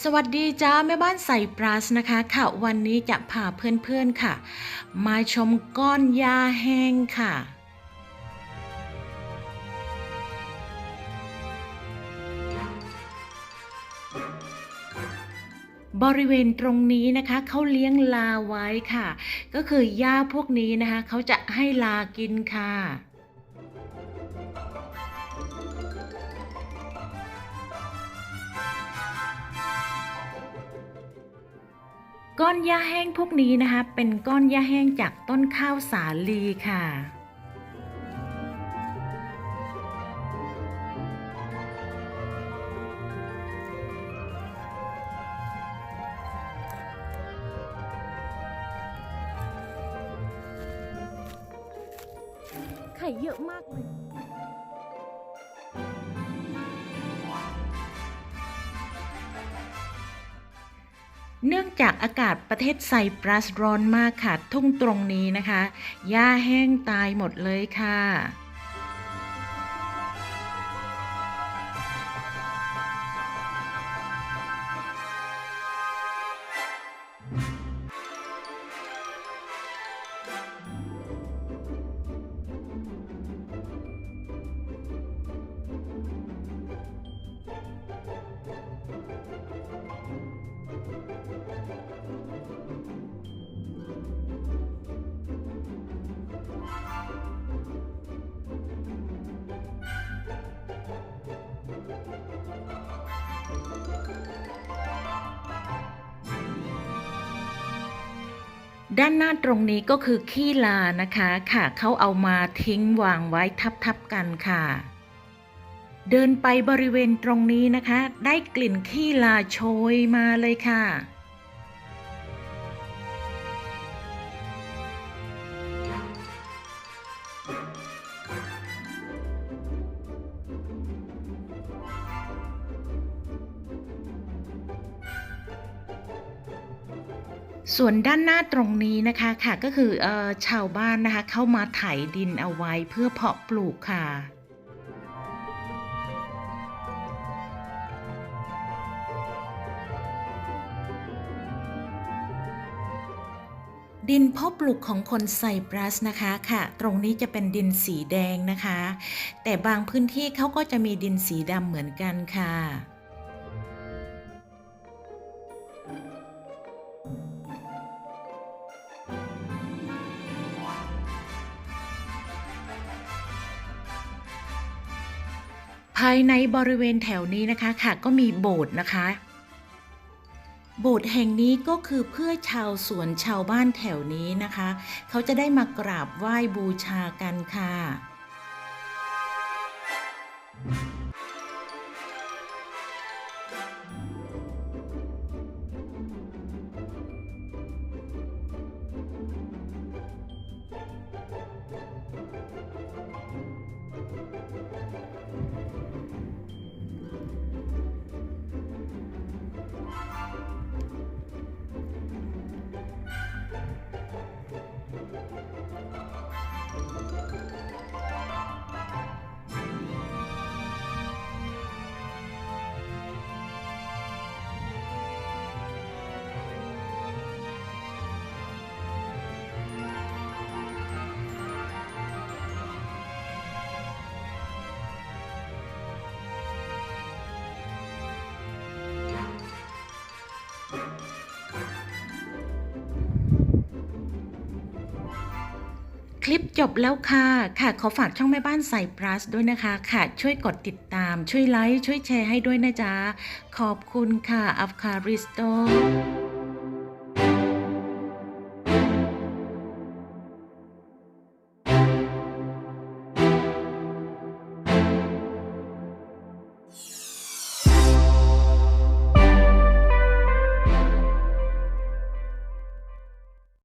สวัสดีจ้าแม่บ้านใส่ปลาสนะคะค่ะ วันนี้จะพาเพื่อนๆค่ะ มาชมก้อนยาแห้งค่ะ บริเวณตรงนี้นะคะเขาเลี้ยงลาไว้ค่ะ ก็คือหญ้าพวกนี้นะคะเขาจะให้ลากินค่ะ ก้อนหญ้าแห้งพวกนี้นะคะ เป็นก้อนหญ้าแห้งจากต้นข้าวสาลีค่ะไข่เยอะมากเลย เนื่องจากอากาศประเทศไซปรัสร้อนมากค่ะ ทุ่งตรงนี้นะคะหญ้าแห้งตายหมดเลยค่ะ ด้านหน้าตรงนี้ก็คือขี้ลานะคะค่ะเขาเอามาทิ้งวางไว้ทับๆกันค่ะ เดินไปบริเวณตรงนี้นะคะ ได้กลิ่นขี้ลาโชยมาเลยค่ะ ส่วนด้านหน้าตรงนี้นะคะค่ะก็คือออชาวบ้านนะคะเข้ามาไถดินเอาไว้เพื่อเพาะปลูกค่ะดินเพาะปลูกของคนไซปรัสนะคะค่ะ ตรงนี้จะเป็นดินสีแดงนะคะ แต่บางพื้นที่เขาก็จะมีดินสีดำเหมือนกันค่ะายในบริเวณแถวนี้นะคะค่ะก็มีโบสถ์นะคะ โบสถ์แห่งนี้ก็คือเพื่อชาวสวนชาวบ้านแถวนี้นะคะ เขาจะได้มากราบไหว้บูชากันค่ะ คลิปจบแล้วค่ะ ค่ะ ขอฝากช่องแม่บ้านใส่ปลัสด้วยนะคะ ค่ะ ช่วยกดติดตาม ช่วยไลค์ ช่วยแชร์ให้ด้วยนะจ๊ะ ขอบคุณค่ะ อัฟคาริสโต